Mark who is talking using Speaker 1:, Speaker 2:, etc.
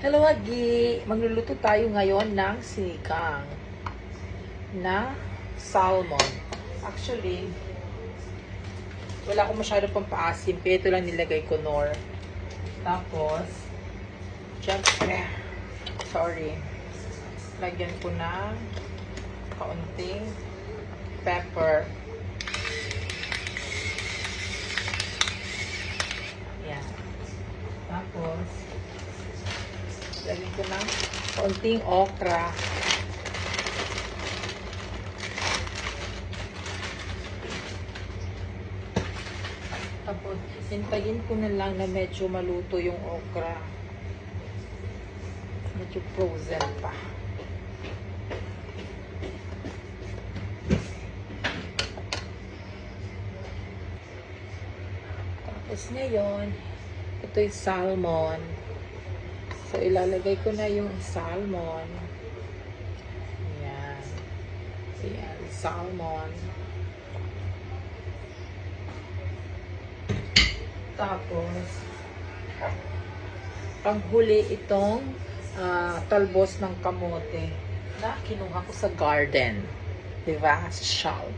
Speaker 1: Hello, Agi! Magluluto tayo ngayon ng sinigang na salmon. Actually, wala akong masyado pang paasim, pero ito lang nilagay ko nor. Tapos, syempre, sorry, lagyan ko ng kaunting pepper. Yan. Tapos, lagyan ko ng kaunting okra. Tapos, hintayin ko na lang na medyo maluto yung okra. Medyo frozen pa. Tapos ngayon, ito yung salmon. So, ilalagay ko na yung salmon. Ayan. Ayan, salmon. Tapos, panghuli itong ah, talbos ng kamote na kinuha ko sa garden. Diba? Sa shell.